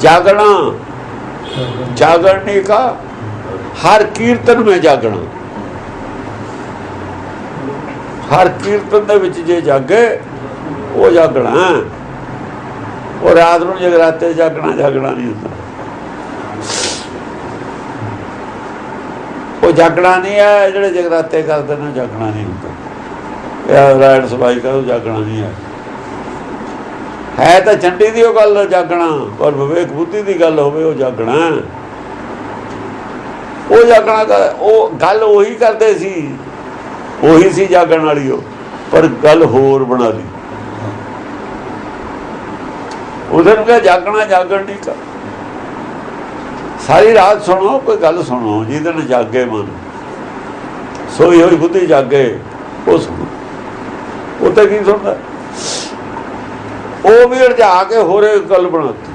जागना जागरने का हर कीर्तन में जागना ਹਰ ਕੀਰਤਨ ਦੇ ਵਿੱਚ ਜੇ ਜਾਗੇ ਉਹ ਜਾਗਣਾ ਹੈ। ਉਹ ਰਾਤ ਨੂੰ ਜਗਰਾਤੇ ਜਾਗਣਾ ਜਾਗਣਾ ਨਹੀਂ ਹੁੰਦਾ ਉਹ ਜਾਗਣਾ ਨਹੀਂ ਹੈ ਜਿਹੜੇ ਜਗਰਾਤੇ ਕਰਦੇ ਨੇ ਜਾਗਣਾ ਨਹੀਂ ਹੁੰਦਾ ਇਹ ਰਾਇਣ ਸਭਾਈ ਕਾ ਜਾਗਣਾ ਨਹੀਂ ਹੈ ਹੈ ਤਾਂ ਚੰਡੀ ਦੀ ਉਹ ਗੱਲ ਜਾਗਣਾ, ਪਰ ਵਿਵੇਕ ਬੁੱਧੀ ਦੀ ਗੱਲ ਹੋਵੇ ਉਹ ਜਾਗਣਾ। ਉਹ ਜਾਗਣਾ ਕਰ- ਉਹ ਗੱਲ ਉਹੀ ਕਰਦੇ ਸੀ, ਉਹੀ ਸੀ ਜਾਗਣ ਵਾਲੀ ਉਹ, ਪਰ ਗੱਲ ਹੋਰ ਬਣਾ ਲਈ। ਉਹਦੇ ਨੂੰ ਕਿਹਾ ਜਾਗਣਾ, ਜਾਗਣ ਨਹੀਂ ਕਰ ਸਾਰੀ ਰਾਤ ਸੁਣੋ, ਕੋਈ ਗੱਲ ਸੁਣੋ, ਜਿਹਦੇ ਨਾਲ ਜਾਗੇ ਮਨ, ਸੋਈ ਹੋਈ ਬੁੱਧੀ ਜਾਗੇ, ਉਹ ਸੁਣੋ। ਉਹ ਤਾਂ ਕੀ ਸੁਣਦਾ? ਉਹ ਵੀ ਰਜਾ ਕੇ ਹੋਰੇ ਗੱਲ ਬਣਾਤੀ।